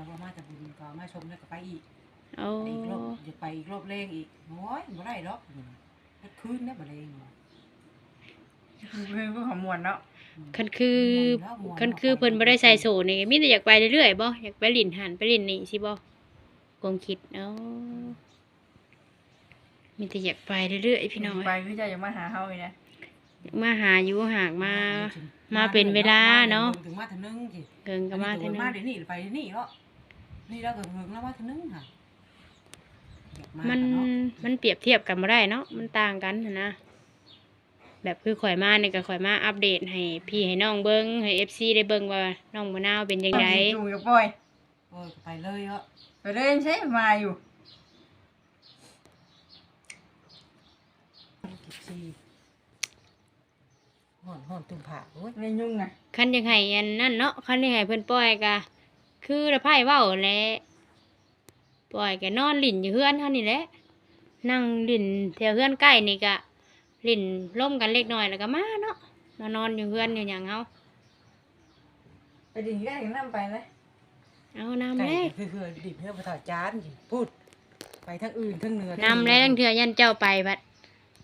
อว่ามาแต่บุญก็มาชมแล้วก็ไปอีกโอ้ไปอีกรอบจะไปอีกรอบแรงอีกโอ้ยบ่ได้ดอกเฮ็ดคืนได้บ่แรงคือเพื่อนก็ขมวนเนาะคันคือคันคือเพิ่นบ่ได้ใส่โซนี่มีแต่อยากไปเรื่อยๆบ่อยากไปลิ้นหันไปลิ้นนี่สิบ่ความคิดเอ้ามีแต่อยากไปเรื่อยๆพี่น้องไปเอ้ยพี่เจะยังมาหาเฮาอีกนะมาหาอยู่หากมามาเป็นเวลาเนาะถึงมาเท่านึงสิเกินก็มาเท่านึงมาเดี๋ยวนี้ไปเดี๋ยวนี้เนาะ นี่แล้วก็เฮิงแล้วมาเท่านึงค่ะอยากามันเนาะมันเปรียบเทียบกันบ่ได้เนาะมันต่างกันหั้นนะแบบคือข่อยมานี่ก็ข่อยมาอัปเดตให้พี่ให้น้องเบิ่งให้ FC ได้เบิ่งว่าน้องมะนาวเป็นจังไดอยู่กับปอยโอ้ยไปเลยเนาะไปเล่นใช่มาอยู่กิบซีห่อนห่อนตุ่มผ่าโอ้ยเล่นยุ่งนะ คันยังให้อันนั่นเนาะคันยังให้เพิ่นปล่อยก็ คือละไพ่เว้าแหละปล่อยก็นอนลิ้นอยู่เฮือนเฮานี่แหละนั่งลิ้นแถวเฮือนใกล้นี่ก็ลิ้นล่มกันเล็กน้อยแล้วก็มาเนาะมานอนอยู่เฮือนอยู่หยังเฮาไปดิ่งก็ถึงน้ำไปเลยเอาน้ำไก่แล้คือคือดิบเพื่อประทาจานสิพูด ไปทั้งอื่นทั้งเหนือน้ำแล้วตั้งเทื่อยันเจ้าไปบัด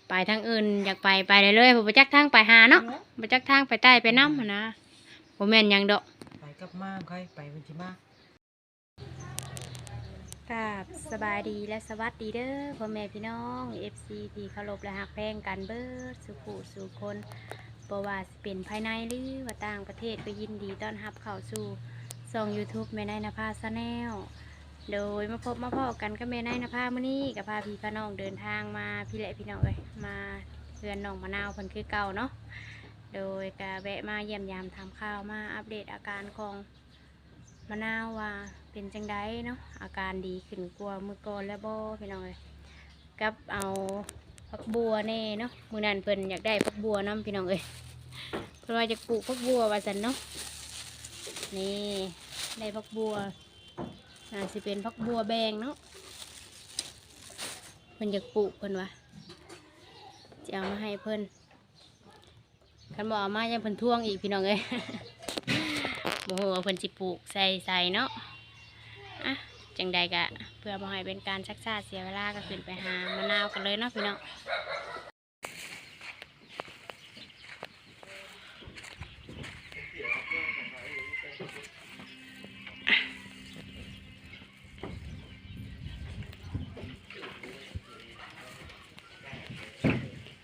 ไปทางอื่นอยากไปไปได้เลยบ่จักทางไปหาเนาะบ่จักทางไปใต้ไปน้ำหั้นนะบ่แม่นหยังดอก ไปกับมาใครไปวันที่มากับสบายดีและสวัสดีเด้อพ่อแม่พี่น้อง FC ที่เคารพและหักแพงกันเบิดสุขุสู่คนบ่ว่าสิเป็นภายในหรือว่าต่างประเทศก็ยินดีต้อนรับเข้าสู่ช่อง YouTube แม่นายนภาชาแนลโดยมาพบมาพอกันกับแม่นายนภาเมื้อนี้กับพาพี่พน้องเดินทางมาพี่และพี่น้องเอ้ยมาเพื่อนน้องมะนาวเพิ่นคือเก่าเนาะ โดยก็แวะมาเยี่ยมยามทำข่าวมาอัปเดตอาการของมะนาวว่าเป็นจังไดเนาะอาการดีขึ้นกว่ามือก่อนแล้วบ่พี่น้องเอ้ยกับเอาพักบัวแน่เนาะมือนันเพิ่นอยากได้พักบัวนํพี่น้องเอ้ยเพิ่นว่าจะปลูกพักบัวว่าซั่นเนาะนี่ได้พักบัวน่าสิเป็นพักบัวแบงเนาะเพิ่นอยากปลูกเพิ่นว่าจะเอามาให้เพิ่น คันบ่เอามายังเพิ่นท่วงอีกพี่น้องเอ้ยบ่ฮู้ว่าเพิ่นสิปลูกใส่ใส่เนาะอะจังใดกะ เพื่อบ่ให้เป็นการชักชาเสียเวลาก็ขึ้นไปหามะนาวกันเลยเนาะพี่น้อง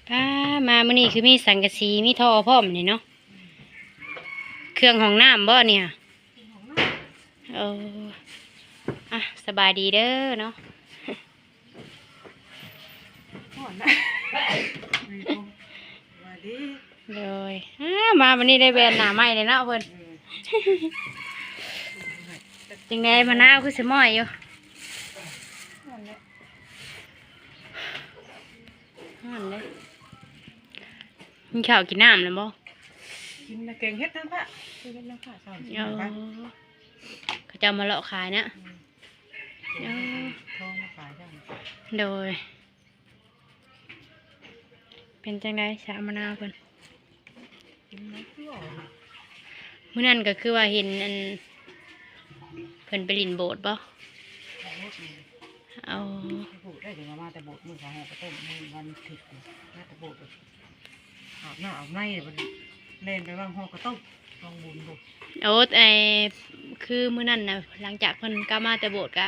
ป้ามามื้อนี้คือมีสังกะสีมีท่อพร้อมนี่เนาะเครื่องห้องน้ำบ่เนี่ยเอออะสบายดีเด้อเนาะห่อนนะมาดิเลยอ้ามาวันนี้ได้แบรนด์หนาใหม่เลยเนาะเพิ่นจังไดมะนาวคือสมอยอยู่นั่นเลย มีข้าวกินน้ำแล้วบ่กินเก่งเฮ็ดทั้งพระเฮ็ดทั้งพระสอนเออเขาจะเอามาเลาะขายนะเออทองมาขายได้โดย เป็นจังไดสามมะนาวเพิ่นกินน้ำเปรี้ยวมื้อนั้นก็คือว่าเห็นอันเพิ่นไปลินโบสถ์บ่เอารถนี่เอาผูกได้ถึงมาแต่โบดมือสองหกกระต้มมือวันผิดมาแต่โบด อาบหน้าอาบในเลยมันเล่นไปบ้างหกกระต้มลองบุญบุโอ้ไอคือมื้อนั้นน่ะหลังจากเพิ่นกลับมาแต่โบสถ์ก็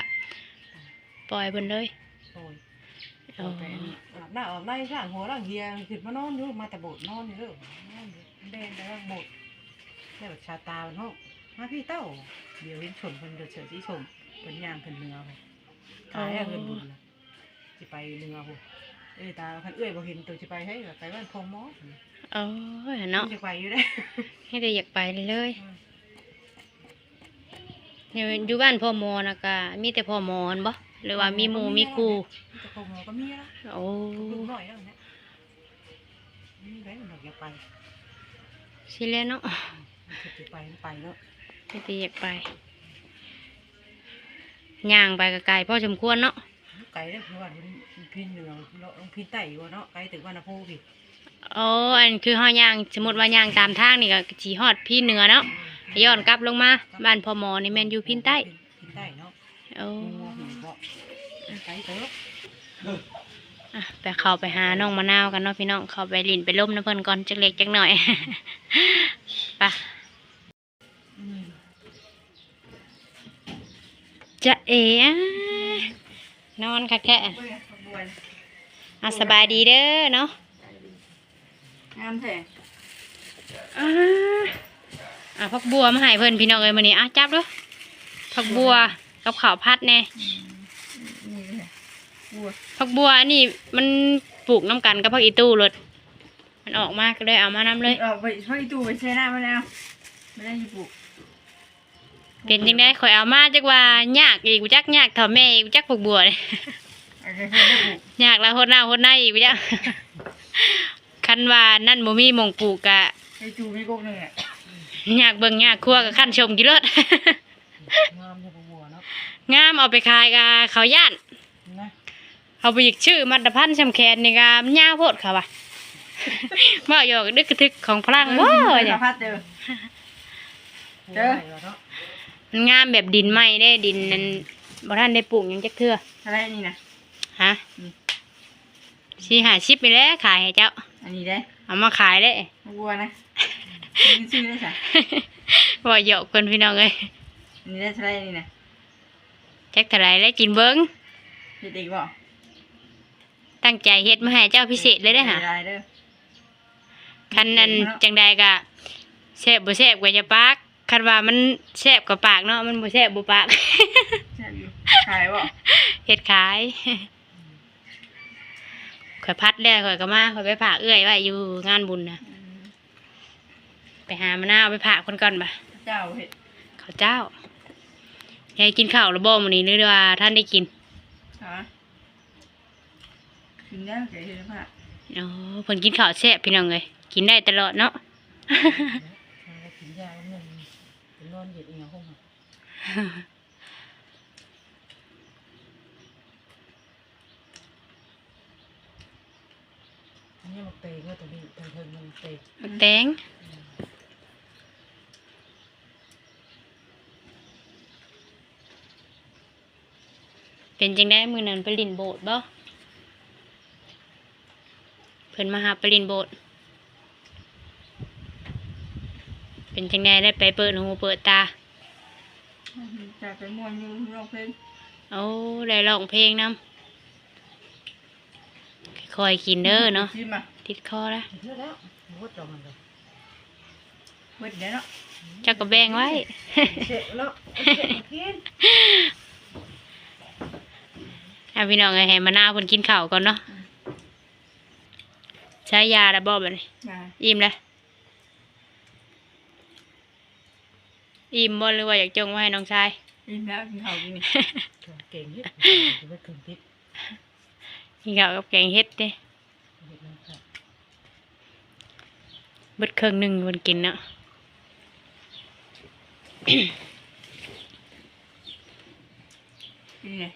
ปล่อยเพิ่นเลยโอ้ยเอาไปอาบหน้าอาบในร่างหัวร่างเฮียขึ้นมานอนอยู่มาแต่โบดนอนอยู่เด้อนอนอยู่เล่นไปบ้างโบดแล้วชาตาเป็นห้องมาพี่เต้า เดี๋ยวเห็นชมเพิ่นเดือดเฉยที่ชมเป็นย่างเพิ่นเนื้อไปตายแล้วเพิ่นบุญละสิไปเนื้อบุ เอ้ยตาคันเอ้ยบ่เห็นตัวสิไปให้ไปบ้านพงหมอโอ้ยเนาะจะไปอยู่ได้ให้ได้อยากไปเลยเลยเนี่ยอยู่บ้านพ่อหมอนะก็มีแต่พ่อหมอนบ่หรือว่ามีหมู่มีครูจะพงหมอก็มีละโอ้ลูกน้อยแล้วเนี่ยมีได้มันอยากไปสิแล้วเนาะมันจะไปมันไปแล้วให้ได้อยากไปย่างไปก็ไกลพอสมควรเนาะ ไกลเลยเพราะว่าพินเหนือเราพินไต่อยู่เนาะไกลถึงวันนภูพี่โอ้อันคือเฮาย่าง สมมุติว่าย่างตามทางนี่ก็สิฮอดพี่เหนือเนาะย้อนกลับลงมาบ้านพ่อหมอนี่แม่นอยู่พินใต้พินใต้เนาะโอ้งัวหิวบ่ไปเถอะอะไปเข้าไปหาน้องมะนาวกันเนาะพี่น้องเข้าไปลินไปล้มน้ำเพิ่นก่อนจักเล็กจักหน่อยไปะอืมจะเอ๋ นอนค่ะแค่เบิ่งอะขบวนอะสบายดีเด้อเนาะงามแท้อ่าอะพักบัวมาให้เพิ่นพี่น้องเอ้ยมื้อนี้อะจับเด้อพักบัวกับข้าวผัดแน่นี่เลยบัวผักบัวอันนี่มันปลูกน้ำกันกับผักอีตู้เลยมันออกมากเลยเอามาน้ำเลยออกไปช่วยตู้ไปใช้หน้ามาแล้วไม่ได้ญี่ปุ่น เป็นจังได้ข่อยเอามาจักว่ายากอีกกูจักยากเท่าแม่อีกกูจักผักบัวเลยโอเคเพื่อนได้ปลูกยากแล้วโหดหน้าโหดหน้าอีกกูจักคันว่านั่นบ่มีหมองปลูกกะไอตู้มีกกหนึ่งอะยากเบิ่งยากครัวกับขั้นชมกี่รถงามใช่ปะบัวเนาะงามเอาไปขายกะเขาย่านนะเอาไปอีกชื่อมัดพันธ์ชำแคนนี่กะมันยาวโพดเขาว่ะว่าอยู่ดึกกระทึกของพลังว้าวเจเนี่ยอพัดเจอเด้อ มันงามแบบดินไหม้ได้ดินนั้นบ่ท่านได้ปลูกหยังจักเทื่ออะไรนี่นะ ฮะอืม สี่หาชิปไปแล้วขายให้เจ้า อันนี้ได้เอามาขายได้บัวนะนี่ชื่อได้ใช่ว่าเหยอกคนพี่น้องเอ้ยอันนี้ได้ใช่นี่นะจักเท่าไหรแล้วกินเบิ้งเฮ็ดอีกบ่ตั้งใจเฮ็ดมาให้เจ้าพิเศษเลยได้อหะได้เด้อคันนั้นจังใดก็แซ่บบ่แซ่บก็จะปาก คันว่ามันแซ่บกับปากเนาะมันบ่แซ่บบ่ปากแซ่บอยู่ขายบ่เฮ็ดขายข่อยพัดแล้วข่อยก็มาข่อยไปผ่าเอื้อยไว้อยู่งานบุญนะไปหามะนาวไปผ่าคนก่อนบ่เจ้าเฮ็ดข้าวเจ้ายายกินข้าวหรือบ่มื้อนี้หรือว่าท่านได้กินฮะกินได้แกเฮ็ดผ้าอ๋อเพิ่นกินข้าวแซ่บพี่น้องเอ้ยกินได้ตลอดเนาะ เอากินยาแล้วมันเป็นน อนเหยียดเอียงห้องอะอันนี้มันเตะก็ตัวนี้ตัวเพิ่นมันเตะบักแตงเป็นจังได้มือนั้นไปลินโบสถ์บ่เพิ่นมาหาไปลินโบสถ์ เป็นจังได้ได้ไปเปิดหูเปิดตาจากไปม่วนอยู่ร้องเพลงโอ้ได้ร้องเพลงนำคอยๆกินเด้อเนาะชิมอะติดคอแล้วเยอะแล้วหมดแล้วมันเลยเบิดเด้อเนาะเจ้าก็แบ่งไว้เสร็จแล้วเสร็จกินเอาพี่น้องไงให้มะนาวเพิ่นกินข้าวก่อนเนาะใช้ยาแล้วบ่บัดนี้มาอิ่มแล้ว อิ่มบ่หรือว่าอยากจงไว้ให้น้องชาย กินแล้วกินข้าวกินนี่ เก่งยิ่งจะไปถึงทิศกินข้าวกับแกงเฮ็ดเด้เห็นไหมครับเบิดเครื่องหนึงเพิ่นกินเนาะกินเลย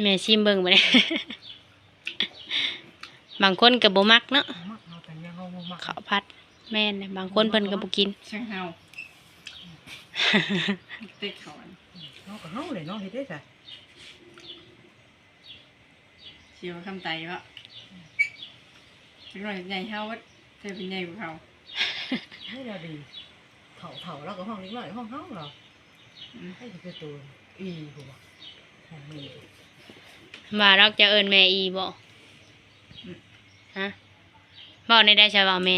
แม่ชิมเบิ่งบ่ได้ บางคนก็บ่มักเนาะมักเอาแต่ยังเอามักข้าวผัดแม่นนะบางคนเพิ่นก็บ่กินช่างเฮา ติ๊กเขาอันเอาก็เอาเลยเนาะเฮ็ดได้จ้ะเชียวคำไตวะจังหน่อยใหญ่เฮาวัดเธอเป็นใหญ่กว่าเขาให้เราดีเถาเถาแล้วก็ห้องนี้หน่อยห้องเฮาเราอืมให้คือตัวอีหัวห้องนี้ว่าเราจะเอิ้นแม่อีบ่ฮะบ่ในได้ใช่บ่แม่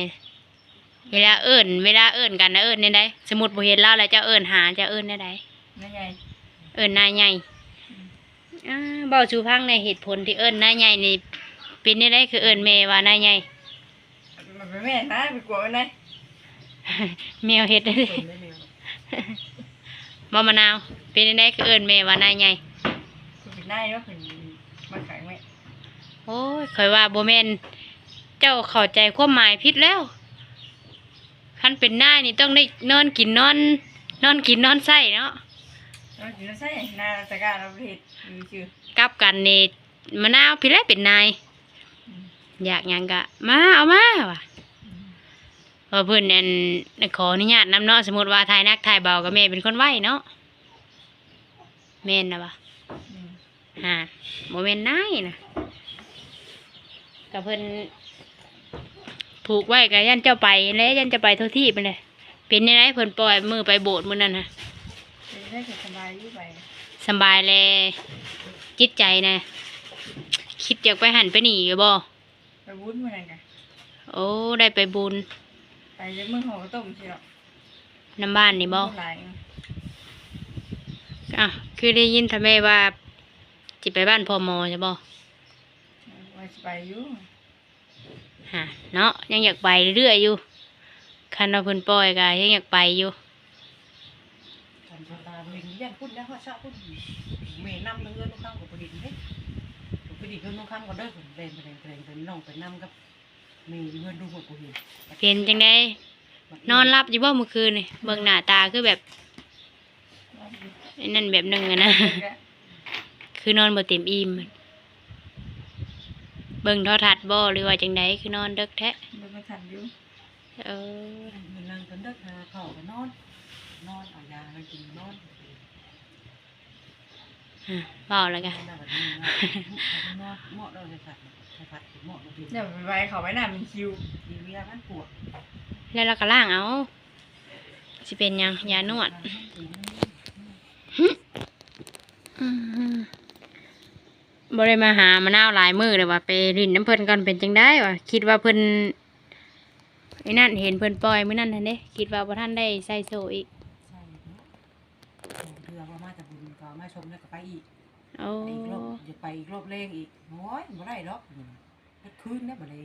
เวลาเอิ้นเวลาเอิ้นกันนะเอิ้นในใดสมมุติบ่เห็นเราแล้วจะเอิ้นหาจะเอิ้นในใดนั่นใหญ่เอิ้นนายใหญ่อ่าเบ้าสู่พังในเหตุผลที่เอิ้นนายใหญ่นี่เป็นในใดคือเอิ้นแม่ว่านายใหญ่ มันเป็นแม่นะไปกลัวมันได้แมวเฮ็ดได้เปิดได้แมวบ่มะนาว เป็นในใดคือเอิ้นแม่ว่านายใหญ่คือเป็นได้ว่าเป็นมาขายไหมโอ้ยข่อยว่าบ่แม่นเจ้าเข้าใจความหมายผิดแล้ว คันเป็นนายนี่ต้องได้นอนกินนอน นอนกินนอนใส่เนาะเราจิ๋วใช่นาตะการเราเห็ดมีชื่อกลับกันนี่มะนาวพี่แรกเป็นนาย อยากหยังกะ มาเอามาว่ะเพอเพิ่นนั่นขออนุญาตนำเนาะสมมติว่าทายนักทายเบากับแม่เป็นคนไหวเนาะแม่นนะวะอืมหาโมเมนต์นายนะกับเพิ่น ผูกไว้กับยันเจ้าไปแล้วยันจะไปเท่าที่ไปเลยเป็นยังไงเพิ่นปล่อยมือไปโบสถ์มื้อนั้นนะจะได้สบายอยู่ไปสำบายเลยจิตใจนะ คิดอยากไปหันไปหนีอยู่บ่ไปวุ้นมื้อนั้นกันโอ้ได้ไปบุญไปเดี๋ยวมึงห่อข้าวต้มสิเนาะน้ำบ้านนี่บ่หลายอะคือได้ยินทำไมว่าจิไปบ้านพ่อหมอใช่บ่ว่าสิไปอยู่ ฮะเนาะยังอยากไปเรื่อยๆอยู่คันเราเพิ่นปล่อยก็ยังอยากไปอยู่กันชาตาบริณยันพุ่นแล้วว่าชาพุ่นเมย์นำเงินลูกข้างกับประดิษฐ์เด้ประดิษฐ์เงินลูกข้างก็เด้อเล่นไปเล่นไปเล่นไปน้องไปนำกับเมย์เงินดูหมดกูเห็นเป็นจังไดนอนรับอยู่บ่เมื่อคืนนี่เบิ่งหน้าตาคือแบบไอ้นั่นแบบหนึงอะนะคือนอนบ่เต็มอิ่ม เบิ่งโทรทัศน์บ่หรือว่าจังไดคือนอนดึกแท้มันมาทันอยู่เออมันนั่งกันเด้อหาเข้าไปนอน นอนเอายาให้กินนอนฮะเว้าแล้วกันนอนแบบนี้นอนเหมาะเราเลยค่ะใช่ค่ะเหมาะเราดีเดี๋ยวไปไว้เขาไว้หน้ามันคิวดีเวียมันปวดแล้วเราก็ล้างเอาสิเป็นหยังยานวด อืม บ่ได้มาหามะนาวหลายมื้อเลยว่าไปรินน้ำเพิ่นก่อนเป็นจังได้วะคิดว่าเพิ่นไอ้นั่นเห็นเพิ่นปล่อยมื้อนั้นทันเด้คิดว่าบ่ทันได้ใส่โซอีกใช่เนาะเรือว่ามาจากบุญก็มาชมแล้วก็ไปอีกโอ้ไปอีกรอบจะไปอีกรอบแรงอีกโอ้ยบ่ได้หรอกคืนเนี่ยบ่ได้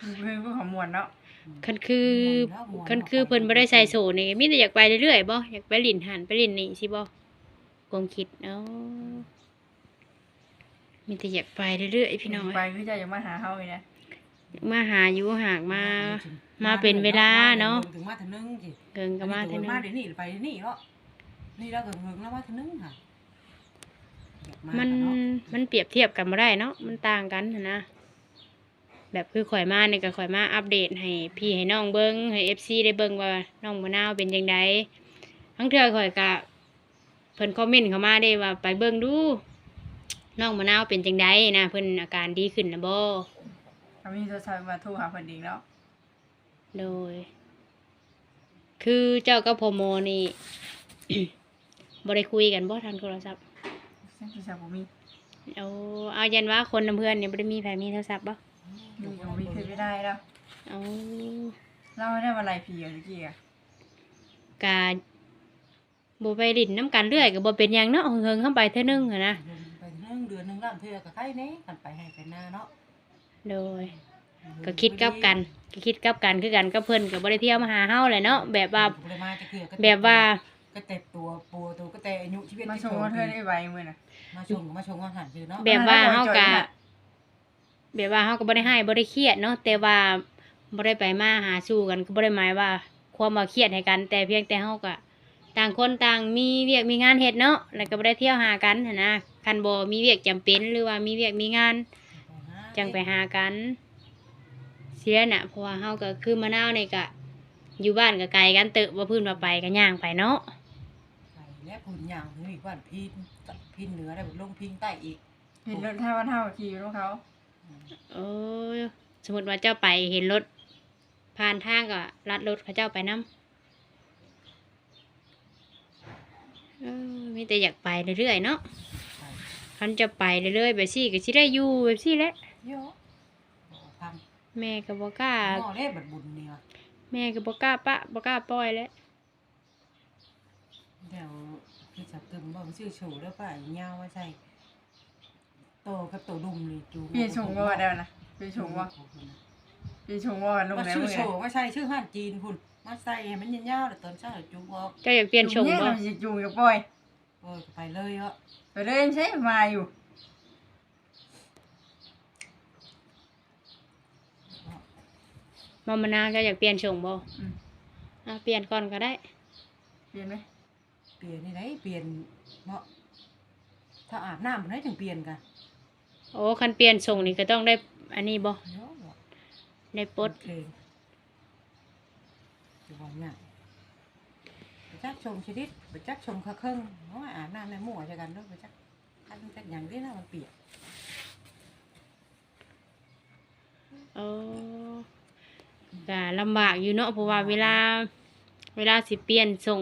คือเพื่อนพวกขมวนเนาะคันคือคันคือเพิ่นบ่ได้ใส่โซนี่มีแต่อยากไปเรื่อยๆบ่อยากไปลินหันไปลินนี่สิบ่คงคิดเอ้า มีแต่อยากไปเรื่อยๆพี่น้องไปเอ้ยคือจะยังมาหาเฮาอีกนะมาหาอยู่หากมา มาเป็นเวลาเนาะถึงมาถึงนึงสิเกินก็มาเท่านึงมาเดี๋ยวนี้ไปเดี๋ยวนี้เนาะนี่เราเกิดเงินแล้วมาถึงนึงค่ะมันมันเปรียบเทียบกันบ่ได้เนาะมันต่างกันหั้นนะแบบคือข่อยมานี่ก็ข่อยมาอัปเดตให้พี่ให้น้องเบิ่งให้ FC ได้เบิ่งว่าน้องมะนาวเป็นจังไดทั้งเทื่อข่อยก็เพิ่นคอมเมนต์เข้ามาได้ว่าไปเบิ่งดู น้องมะนาวเป็นจังไดนะเพิ่นอาการดีขึ้นนะบ่เขามีโทรศัพท์มาโทรหาเพิ่นอีกแล้วโดย คือเจ้ากับพ่อโมนี่ บ่ได้คุยกันบ่ทางโทรศัพท์ซึ่งโทรศัพท์บ่มีเอาเอายันว่าคนนำเพื่อนเนี่ยบ่ได้มีไผมีโทรศัพท์บ่มีก็บ่มีเคยไม่ได้แล้วเอาเล่าให้ได้ว่าไรผีอะเมื่อกี้อะกาบ่ไปดินน้ำกันเรื่อยก็บ่เป็นหยังเนาะเฮิงๆเข้าไปเท่านึงหั้นนะไปนึง เดือนนึงล้านเทื่อกับใครเน่กันไปให้ไปหน้าเนาะโดย ก็คิดกลับกันก็คิดกลับกันคือกันกับเพิ่นก็บ่ได้เที่ยวมาหาเฮาแหละเนาะแบบว่าแบบว่า ก็เต็บตัวปัวตัวก็แต่อายุชีวิตมาส่งว่าเธอได้ไวมื้อน่ะ มาชงมาชงอาหารคือเนาะแบบว่าเฮาจ่ก็อยๆน่ะแบบว่าเฮาก็บ่ได้ให้บ่ได้เครียดเนาะแต่ว่าบ่ได้ไปมาหาสู่กันก็บ่ได้หมายว่า ความว่าเครียดให้กัน แต่เพียงแต่เฮาก็ต่างคนต่างมีเวียกมีงานเฮ็ดเนาะแล้วก็บ่ได้เที่ยวหากันหันนะ คันบ่มีเวียกจำเป็นหรือว่ามีเวียกมีงาน จังไปหากันเสียน่ะเพราะว่าเฮาก็คือมะนาวนี่ก็อยู่บ้านก็ไกลกันเตอะว่าพื้นว่าไปก็ย่างไปเนาะไปแล้วคุณอย่างนี่ว่าพินพินเหนือได้ลงพินใต้อีกเห็นรถท่าวันเท่าขี่รถเขาโอ้ยสมมติว่าเจ้าไปเห็นรถผ่านทางก็ลัดรถเขาเจ้าไปนํเออมีแต่อยากไปเรื่อยๆเนาะไป คันจะไปเรื่อยๆแบบซี่ก็สิได้อยู่แบบซี่แหละเยอะทแม่ก็บ่กล้าำหม้อเล่บัดบุญเนี่ยแม่ก็บ่กล้าปะบ่กล้าปล่อยแล้วเดี๋ยวพี่จับตึมบอกชื่อโฉแล้วป่ะยาวว่าใช่โตกับโตดุมนี่จูเปลี่ยนชงว่าได้นะเปลี่ยนชงว่าเปลี่ยนชงว่ากันลงว่าแล้วชื่อมื้อโฉน่ะว่าใช่ชื่อห้านจีนคุณมาใส่ให้มันยาวๆแต่ตอนเช้าจูบอกเจ้าอยากเปลี่ยนชงจูบ่เนี่ยมันสิจูกับปล่อยเออไปเลยเหรอ ไปเลยไม่ใช่มาอยู่มอมะนาวเจ้าอยากเปลี่ยนชงบ่อืมอะเปลี่ยนก่อนก็ได้ เปลี่ยนไหมเปลี่ยนนี่ไหนเปลี่ยนเนาะถ้าอาบน้ำมันให้ถึงเปลี่ยนกันโอ้คันเปลี่ยนส่งนี่ก็ต้องได้ อันนี้บ่เนาะบอกได้ปลด เพลงจะบอกง่าย จะจักชมชีวิตไปจักชมเขาเครื่องเนาะอาบน้ำในหมู่จะกันเด้วยไปจักอันเป็นอย่างนี้นะมันเปียกโอ้ก็ลำบากอยู่เนาะเพราะว่าเวลา เวลาสิเปลี่ยนส่ง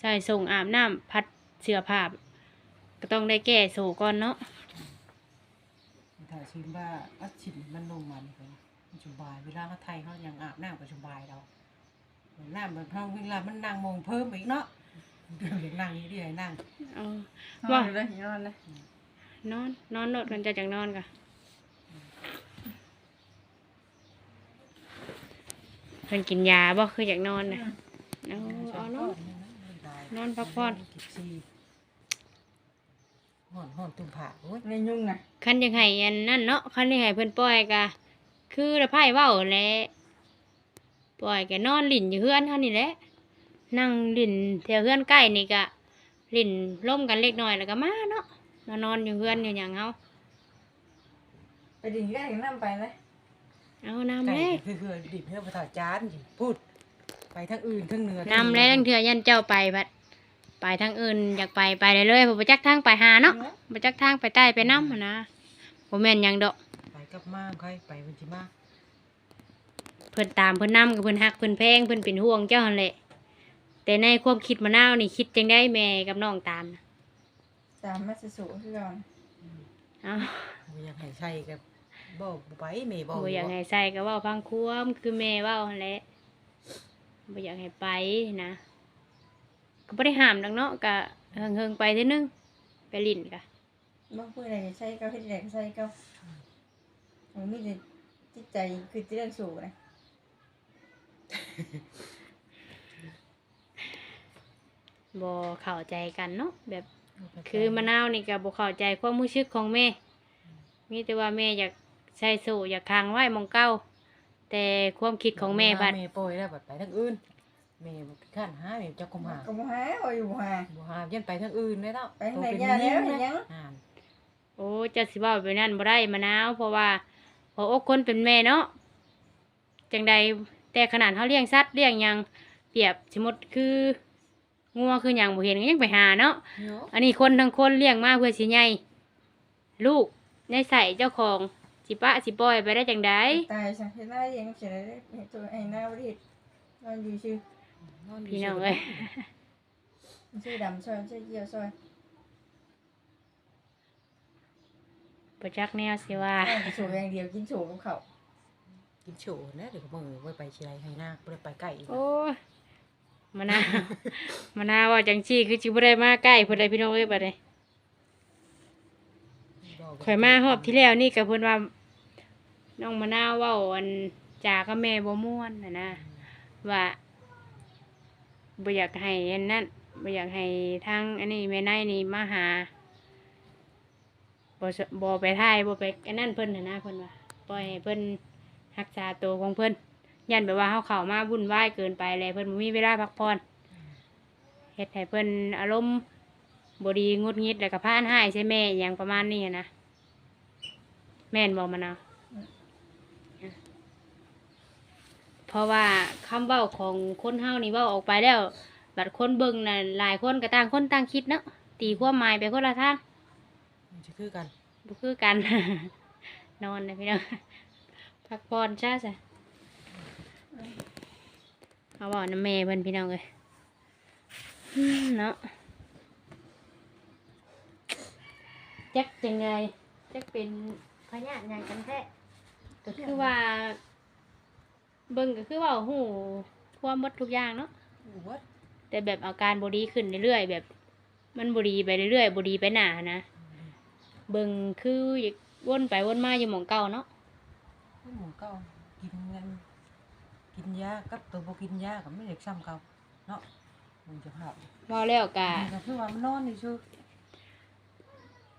ใช่ส่งอาบน้ำพัดเสื้อผ้าก็ต้องได้แก้โซก่อนเนาะถ้าชิมว่าอัดฉินมันลงมันเลยมันสบายเวลาเขาไทยเขายังอาบน้ำก็สบายเรา น้ำมันเท่าเวลามันนั่งมองเพิ่มอีกเนาะเดี๋ยวเด็กนั่งนี่ดิให้นั่งเอานอว่านเลยนอนเลยนอน นอนโนดกันจะจังนอนกะเพิ่นกินยาบ่คืออยากนอนนะเอาเอาเนาะนอนพักผ่อนกินซีห่อนห่อนตุ่มผาโอ้ยไม่ยุ่งนะคันยังไงอันนั่นเนาะคันยังไงเพิ่นปล่อยกะคือละไพ่เว้าแหละ ปล่อยแกนอนหลินอยู่เฮือนเท่านี้แหละนั่งหลินแถวเฮือนใกล้นี่กะหลินร่มกันเล็กน้อยแล้วก็มาเนาะมานอนอยู่เฮือนอยู่อย่างเฮาไปดิ่งก็ถึงน้ำไปเลยเอานำไก่เลยคือคือดิบเพื่อประทอดจานสิพูด ไปทั้งอื่นทั้งเหนือนำเลยทั้งเถื่อยันเจ้าไปบัดไปทางอื่นอยากไปไปได้เลยบ่จักทางไปหาเนาะบ่จักทางไปใต้ไปน้ำหั้นนะบ่แม่นหยังดอกไปกับมาใครไปวันที่มาเพิ่นตามเพิ่นนำกับเพิ่นฮักเพิ่นแพงเพิ่นเป็นห่วงเจ้าหั่นแหละแต่ในความคิดมะนาวนี่คิดจังได้แม่กับน้องตามนะสามมาสูคือก่อนเอ้าบ่อยากให้ใช่กับบ่บ่ไปแม่บ่บ่อยากให้ใส่ก็เว้าพังความคือแม่เว้าหั่นแหละบ่อยากให้ไปนะก็บ่ได้ห้ามดอกเนาะก็เฮิงๆไปเทื่อนึงไปลิ้นกะบางพูดอะไรใช่เก้าที่ไหนก็ใช่เก้ามันมีแต่จิตใจคือเรื่องสูงนะ บ่เข้าใจกันเนาะแบบ คือมะนาวนี่ก็บ่เข้าใจความรู้สึกของแม่ มีแต่ว่าแม่อยากใช้สู้อยากค้างไว้หมองเก่าแต่ความคิดของแม่บัดแม่ปล่อยแล้วบัดไปทั้งอื่นแม่บ่ข้านหาแม่เจ้ากุมหาก็บ่หาเอาอยู่บ่หาบ่หายันไปทั้งอื่นได้แล้วไปทางไหนยาแล้วเห็นยัง อ่านโอ้จะสิเว้าแบบนั้นบ่ได้มะนาว เพราะว่าหัวอกคนเป็นแม่เนาะจังใด แต่ขนาดเฮาเลี้ยงสัตว์เลี้ยงหยังเปรียบสมมุติคืองัวคือหยังบ่เห็นก็ยังไปหาเนาะเนาะ อันนี้คนทั้งคนเลี้ยงมาเพื่อสิใหญ่ลูกในใส่เจ้าของสิปะสิปล่อยไปได้จังใดตายซะเห็นหน้ายังเขียนอะไรเห็นตัวไอ้หน้าบ่ได้เฮ็ดนอนอยู่ชื่อพี่น้องเอ้ยมันชื่อดำซอยมันชื่อเกี่ยวซอยประจักแนวสิว่าแม่งสูงอย่างเดียวกินสูงกับเขา กินโฉนะเดี๋ยวก็มือไว้ไปชิไรให้หน้าบ่ได้ไปใกล้อีกโอ้ยมะนาวมะนาวว่าจังซี่คือจิบ่ได้มาใกล้เพิ่นได้พี่น้องเอ้ยบัดนี้ข่อยมาฮอบที่แล้วนี่ก็เพิ่นว่า น้องมะนาวเว้าอันจากับแม่บ่ม่วนน่ะนะว่าบ่อยากให้อันนั้นบ่อยากให้ทางอันนี้แม่นายนี่มาหาบ่สบ่ไปถ่ายบ่ไปอันนั้นเพิ่นน่ะนะเพิ่นว่าปล่อยให้เพิ่น รักษาตัวของเพิ่นยันแบบว่าเขาเข้ามาวุ่นวายเกินไปเลยเพิ่นบ่มีเวลาพักผ่อนเฮ็ดให้เพิ่นอารมณ์บ่ดีงุดงิดแล้วก็พานหายใช่แม่อหย่างประมาณนี้อะนะแม่นบอกมันเอาเพราะว่าคำเว้าของคนเฮานี่เว้าออกไปแล้วบัดคนเบิ่งน่ะหลายคนก็ต่างคนต่างคิดเนาะตีความหมายไปคนละทางมันจะคือกันบ่คือกัน นอนนะพี่น้อง พักผ่อนจ้าจ้ะเอาบอกน้ำแม่เพิ่นพี่น้องเลยอืมเนาะจักจังไงจักเป็นพยาธิหยังกันแท้ก็คือว่า เบิ่งก็คือว่าหูความหมดทุกอย่างเนาะอยู่วัดแต่แบบอาการบดีขึ้นเรื่อยๆแบบ มันบดีไปเรื่อยๆบดีไปหนานะเบิ่งคืออยากวนไปวนมาอยู่หมองเก่าเนาะ หมูเก่ากินเงินกินยากับตัวบ่กินยาก็ไม่ได้ซ้ำเก่าเนาะมันจะภาพเว่าแล้วกะมันก็คือว่ามันนอนนี่ซื่อ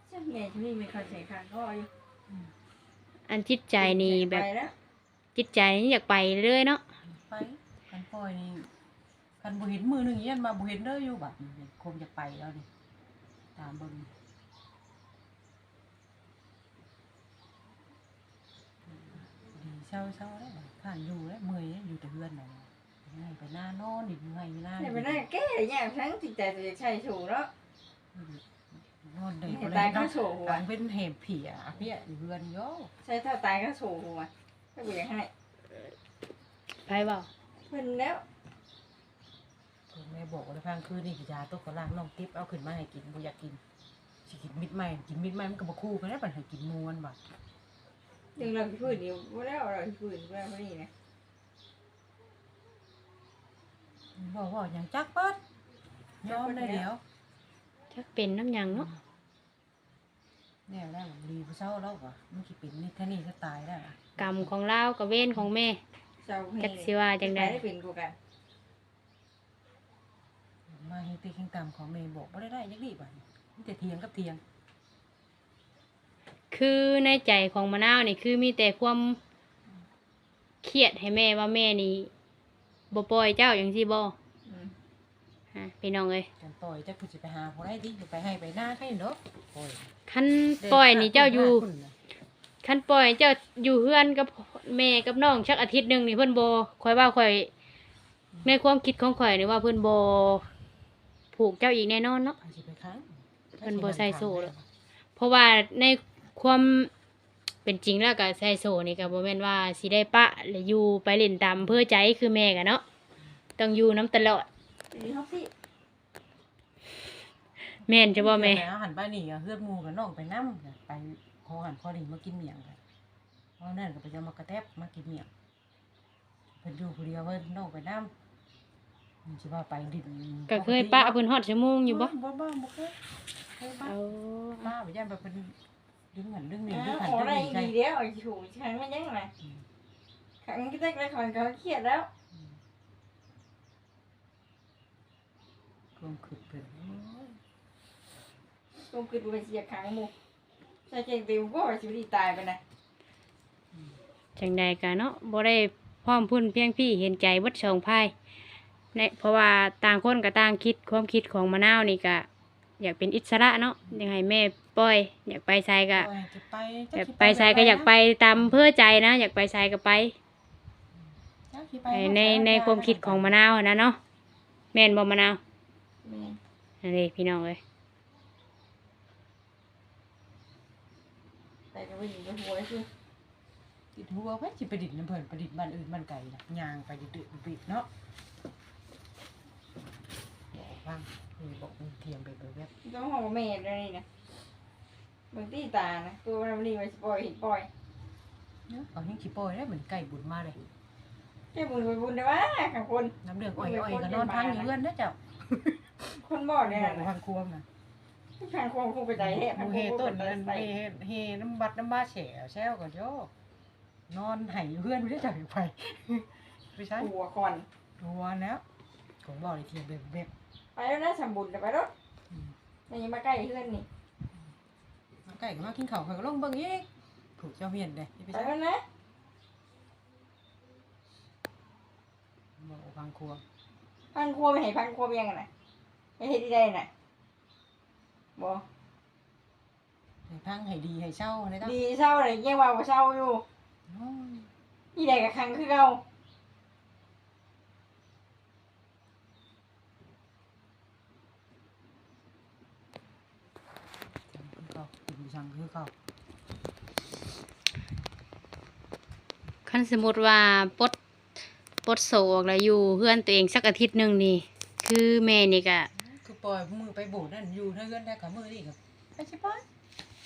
เจ้าแม่ที่นี่มีเขาใส่ขาก็อยู่อันจิตใจนี่แบบไปแล้วจิตใจนี่อยากไปเรื่อยเนาะไปกันปล่อยนี่กันบ่เห็นมือหนึงยันมาบ่เห็นเด้ออยู่บัดนี้คงจะไปแล้วนี่ตามเบิ่ง ดีเศร้าๆแล้วท่านอยู่แล้วเมื่อยแล้วอยู่แต่เฮือนน่ะไปหน้านอนดิเมื่อยหน้าเนี่ยไปนั่งแก้เนี่ยทั้งจิตใจจะใช้สูงแล้วนอนได้เห็บ่นได้ตายก็เนาะสูงกลางเป็นเห็บเผียเพี้ยอยู่เรือนโยใช้ถ้าตายก็สูงหัวถ้ากูอยากให้ไปเปล่าเพิ่นแล้วคุณแม่บอกว่าพังคืนนี่กิยาตกกระล่างน้องติ๊บเอาขึ้นมาให้กินบ่อยากกินสิกินมิดใหม่กินมิดใหม่มันก็บ่คู่กันแล้วปัญหากินมวนบ่ ดึงเราที่พื้นนี่ว่าแล้วเราที่พื้นว่าพอดีนะบอกว่าอย่างจักเปิดยอมได้เดี๋ยวจักเป็นน้ำหยังเนาะแน่แล้วรีผู้เศร้าแล้วว่ะมันสิเป็นนี่แค่นี้ก็ตายแล้วอะกรรมของเรากับเวรของแม่เจ้าเฮจักสิว่าจังใดได้เป็นกูกันมาเฮติคิงตามของเมย์บอกบ่ได้ได้ยักดีบ่มันแต่เถียงกับเถียง คือในใจของมะนาวนี่คือมีแต่ความเครียดให้แม่ว่าแม่นี่บ่ปล่อยเจ้าอย่างที่บ่อืมฮะพี่น้องเอ้ยกันปล่อยจักผู้สิไปหาผู้ใดดิไปให้ไปหน้าให้เนาะปล่อยคันปล่อยนี่เจ้าอยู่คุณน่ะคันปล่อยเจ้าอยู่เฮือนกับแม่กับน้องชักอาทิตย์หนึงนี่เพิ่นบ่ข่อยว่าข่อยในความคิดของข่อยนี่ว่าเพิ่นบ่ผูกเจ้าอีกแน่นอนเนาะไปสิไปค้างเพิ่นบ่ใส่โซ่หรอก เพราะว่าใน ความเป็นจริงแล้วก็ใส่โซนี่ก็บ่แม่นว่าสิได้ปะหรืออยู่ไปเล่นตามเพื่อใจคือแม่กันเนาะต้องอยู่น้ำตลอดดีครับพี่แม่นจะบ่แม่แล้วหันไปนี่อะเฮือดหมู่กับน้องไปนำไปขอหันขอนี่มากินเมียงกันเพราะนั่นก็ไปจะมากระแทบมากินเมียงเพิ่นอยู่ผู้เดียวเพิ่นน้องไปนำมันสิว่าไปดินก็เคยปะเพิ่นฮอดชั่วโมงอยู่บ่บ่บ่บ่เคยเคยปะเอาป้าไปย่านไปเป็น ดึงหันดึงนี่อ่าดึงหันขอดึงอะไรนี่ใช่ดีเดียวไอ้ถูกครั้งมันยังไงครั้งก็ได้ครั้งก็เครียดแล้วรวมขึ้นเป็นโอ้ยลงคือดูเป็นเสียครั้งมูใช่เก่งติวก็ชีวิตตายไปนะจังใดก็เนาะบ่ได้พร้อมพุ่นเพียงพี่เห็นใจเบิดสองภายในเพราะว่าต่างคนก็ต่างคิดความคิดของมะนาวนี่ก็ อยากเป็นอิสระเนาะอยากให้แม่ปล่อย อยากไปไสก็โอ้ยจะไปอยากไปไสก็อยากไปตามเพื่อใจนะ อยากไปไสก็ไปจักสิไปในในในความคิดของมะนาวอะนะเนาะแม่นบ่มะนาวแม่นั่นเลยพี่น้องเลยแต่ก็ไปอยู่ในหัวคือติดหัวไว้สิไปดิดน้ำเพิ่นไปดิดบ้านอื่นบ้านไกลนะย่างไปดิดๆปิดเนาะบอกฟัง นี่บอกมันเทียมไปแบบแบบต้องหอแม่เลยนี่นะบางทีตานะตัวมันนี่มันปล่อยเห็นปล่อยเนาะเอาหิ้งขี้โปอยได้เหมือนไก่บุญมาเลยแค่บุญไปบุญได้ว่าขังคนน้ำเดืองอ้อยอ้อยก็นอนพังอยู่เรือนเด้อเจ้าคนบ่เนี่ยบอกนะพังควงน่ะขังคนคงไปใจแหบหมูเฮต้นนั่นเฮเฮน้ำบัดน้ำบ้าแฉวแซวก็โยนอนไห้อยู่เรือนไม่ได้จับไปไปใช่หัวคอนรัวแล้วผมบอกเลยเทียมแบบแบบไป แล้วนะสมบุญไปรถมันยังมาใกล้เพื่อนนี่ไก่ก็มากินข้าวข่อยก็ลงเบิ่งอีกถูกเจ้าเมียนเลยไปไปใช่แล้วนะบอกพังควงพันครัวไปให้พันครัวไปยังไงนะไปเฮ็ดที่ใดน่ะบ่ให้พังให้ดีให้เศร้าอะไรตั้งดีเศร้าเลยยังว่าบ่เศร้าอยู่ที่ใดกับครั้งคือเก่า ก็กิน สั่งคือเขาคันสมมติว่าปลดปลดโศกแล้วอยู่เพื่อนตัวเองสักอาทิตย์หนึ่งนี่ คือแม่นี่ก็คือปล่อยมือไปโบดนั่นอยู่ในเรือนได้กับมือนี่กับไปสิไป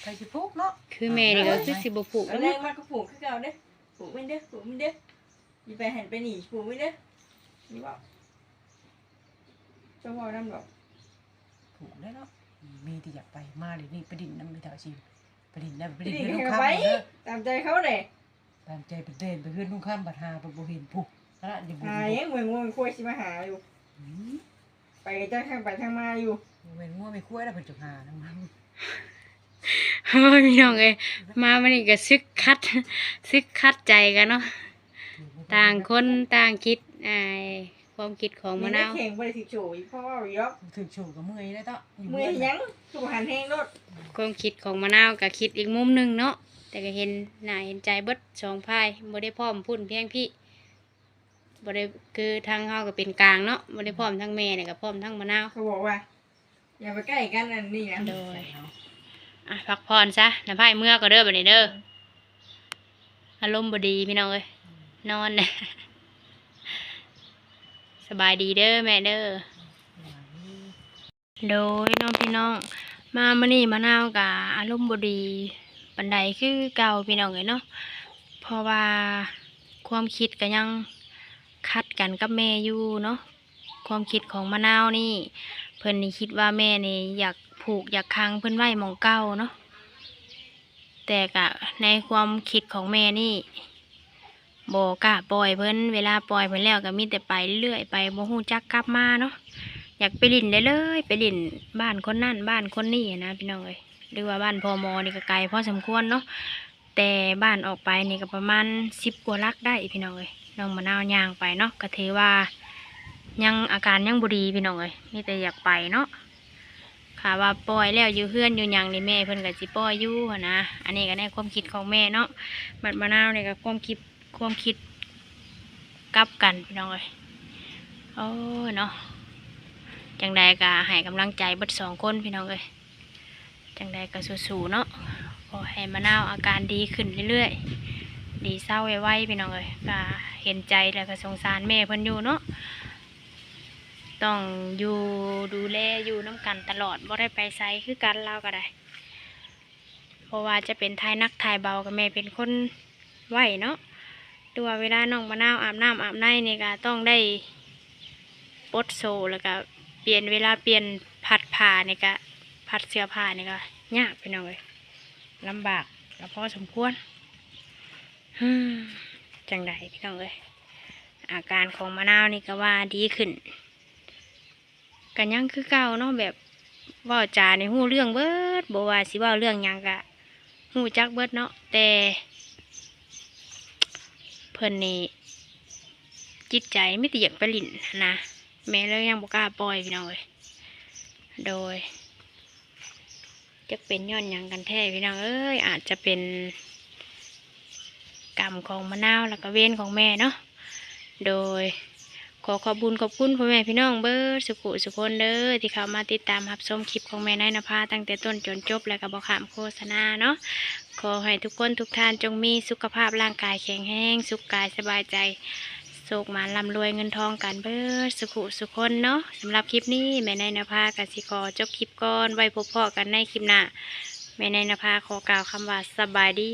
ไปสิพุกเนาะคือแม่นี่ก็คือสิบผูกอันแรกมันก็ผูกคือเก่าเด้อผูกไม่เด้อผูกไม่เด้ออย่าไปหันไปหนีผูกไม่เด้อนี่บอกเจ้าพ่อน้ำดอกถูกได้เนาะ มีที่อยากไปมาเดี๋ยวนี้ไปดินน้ำไปแถวชิมไปดินน้ำไปดีดินเพื่อนให้ลูกเขาค้าไปเด้อตามใจเขาเลยตามใจไปเดินไปเพื่อนลูกค้าบัดหาไปบ่เห็นผูกแล้วอย่าบุหายังเหมือนงวงคุยสิมาหาอยู่ไปจ้าข้างไปทางมาอยู่เว้นงัวไม่คุ้ยแล้วเป็นจุกหานะมันเฮ้ยพี่น้องเอ้ยมาวันนี้ก็ซึกคัดซึกคัดใจกันเนาะต่างคนต่างคิดไอ้ ความคิดของมะนาวเข่งบริสิโฉยเพราะว่าอยู่ยกถึกโฉกกับเมื่อยได้ต่อมือยังถูกหันแห้งรถความคิดของมะนาวก็คิดอีกมุมหนึงเนาะแต่ก็เห็นหน้าเห็นใจเบิดสองพายบ่ได้พร้อมพุ่นเพียงพี่บ่ได้คือทางเฮาก็เป็นกลางเนาะบ่ได้พร้อมทั้งแม่นี่ก็พร้อมทั้งมะนาวเขาบอกว่า อย่าไปใกล้กันอันนี้นะโดยอะพักผ่อนซะน้ำพายเมื่อก็เด้อบัดนี้เด้ออารมณ์บ่ดีพี่น้องเอ้ยนอนนะ สบายดีเด้อแม่เด้อโดยน้องพี่น้อง มามื้อนี้มะนาวกะอารมณ์บดีปานใดคือเก่าพี่น้องเอ้ยเนาะเพราะว่าความคิดก็ยังคัดกันกับแม่อยู่เนาะความคิดของมะนาวนี่ เพิ่นนี่คิดว่าแม่นี่อยากผูกอยากค้างเพิ่นไว้มองเก้าเนาะแต่กะในความคิดของแม่นี่ บ่กล้าปล่อยเพิ่นเวลาปล่อยเพิ่นแล้วก็มีแต่ไปเรื่อยไปบ่ฮู้จักกลับมาเนาะอยากไปลินได้เลย ไปลินบ้านคนนั่นบ้านคนนี้นะพี่น้องเอ้ยหรือว่าบ้านพอมอนี่ก็ไกลพอสมควรเนาะแต่บ้านออกไปนี่ก็ประมาณสิบกว่าลักได้พี่น้องเอ้ยน้องมะนาวยางไปเนาะก็ถือว่า ยังอาการยังบุดีพี่น้องเอ้ยมีแต่อยากไปเนาะค่ะว่าปล่อยแล้วอยู่เพื่อนอยู่ยังนี่แม่เพิ่นก็สิปล่อยอยู่นนะอันนี้ก็ในความคิดของแม่เนาะบัดมะนาวนี่ก็ความคิด ความคิดกลับกันพี่น้องเอ้ยโอ้เนาะจังใดก็ให้กำลังใจบิดสองคนพี่น้องเอ้ยจังใดก็สู้ๆเนาะขอให้มะนาวอาการดีขึ้นเรื่อยๆ ดีเศร้าไวๆพี่น้องเอ้ยก็เห็นใจแล้วก็สงสารแม่เพิ่นอยู่เนาะต้องอยู่ดูแลอยู่น้ำกันตลอดบ่ได้ไปไซคือกันเราก็ได้เพราะว่าจะเป็นทายนักทายเบากับแม่เป็นคนไหวเนาะ ดูว่าเวลาน้องมะนาวอาบน้ำอาบในนี่ก็ต้องได้ปลดโซแล้วก็เปลี่ยนเวลาเปลี่ยนผัดผ้านี่ก็ผัดเสื้อผ้านี่ก็ยากไปหน่อยลำบากก็พอสมควรฮึมจังใดพี่น้องเอ้ยอาการของมะนาวนี่ก็ว่าดีขึ้นกันยังคือเก่าเนาะแบบว่าจาในหูเรื่องเบิดบว่าสิว่าเรื่องยังกะหูจักเบิดเนาะแต่ พิ่นนี่จิตใจไม่ติอยากไปลิ่นนะแม่เลยยังบกล้าปล่อยพี่น้องเลยโดย จะเป็นย้อนยังกันแท้พี่น้องเอ้ยอาจจะเป็นกรรมของมะนาวแล้วก็เวรของแม่เนาะโดย ขอขอบุญขอบคุณพ่อแม่พี่น้องเบิร์สุขุสุคนเด้อที่เข้ามาติดตามรับชมคลิปของแม่นายนภาตั้งแต่ต้นจนจบแล้วก็บอกขามโฆษณาเนาะขอให้ทุกคนทุกท่านจงมีสุขภาพร่างกายแข็งแรงสุขกายสบายใจโศกหมานลำรวยเงินทองกันเบิร์สุขุสุคนเนาะสำหรับคลิปนี้แม่นายนภากสิขอจบคลิปก่อนไว้พบพ่อกันในคลิปหน้าแม่นายนภาขอกล่าวคำว่าสบายดี